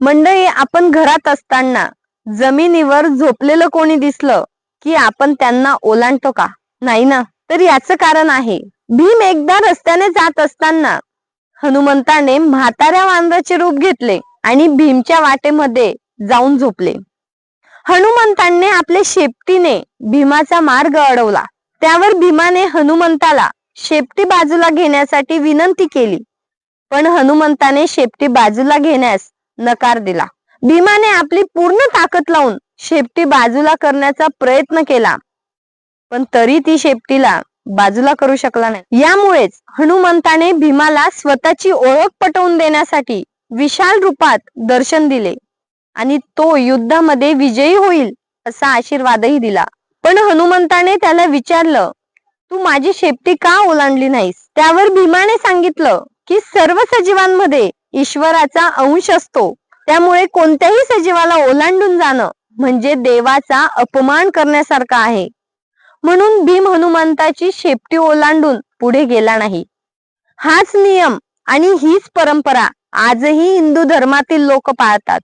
मंडळी आपण घरात असताना जमिनीवर झोपलेलं कोणी दिसलं की आपण त्यांना ओलांडतो का? नाही ना? तर याचं कारण आहे. भीम एकदा रस्त्याने जात असताना हनुमंताने म्हाताऱ्या वानराचे रूप घेतले आणि भीमच्या वाटेमध्ये जाऊन झोपले. हनुमंतांनी आपल्या शेपटीने भीमाचा मार्ग अडवला. त्यावर भीमाने हनुमंताला शेपटी बाजूला घेण्यासाठी विनंती केली. पण हनुमंताने शेपटी बाजूला घेण्यास नकार दिला. भीमाने आपली पूर्ण ताकद लावून शेपटी बाजूला करण्याचा प्रयत्न केला. पण तरी ती शेपटीला बाजूला करू शकला नाही. यामुळेच हनुमंताने भीमाला स्वतःची ओळख पटवून देण्यासाठी विशाल रूपात दर्शन दिले. आणि तो युद्धामध्ये विजयी होईल असा आशीर्वादही दिला. पण हनुमंताने त्याला विचारलं तू माझी शेपटी का ओलांडली नाहीस? त्यावर भीमाने सांगितलं की सर्व सजीवांमध्ये ईश्वराचा अंश असतो. त्यामुळे कोणत्याही सजीवाला ओलांडून जाणं म्हणजे देवाचा अपमान करण्यासारखं आहे. म्हणून भीम हनुमंताची शेपटी ओलांडून पुढे गेला नाही. हाच नियम आणि हीच परंपरा आजही हिंदू धर्मातील लोक पाळतात.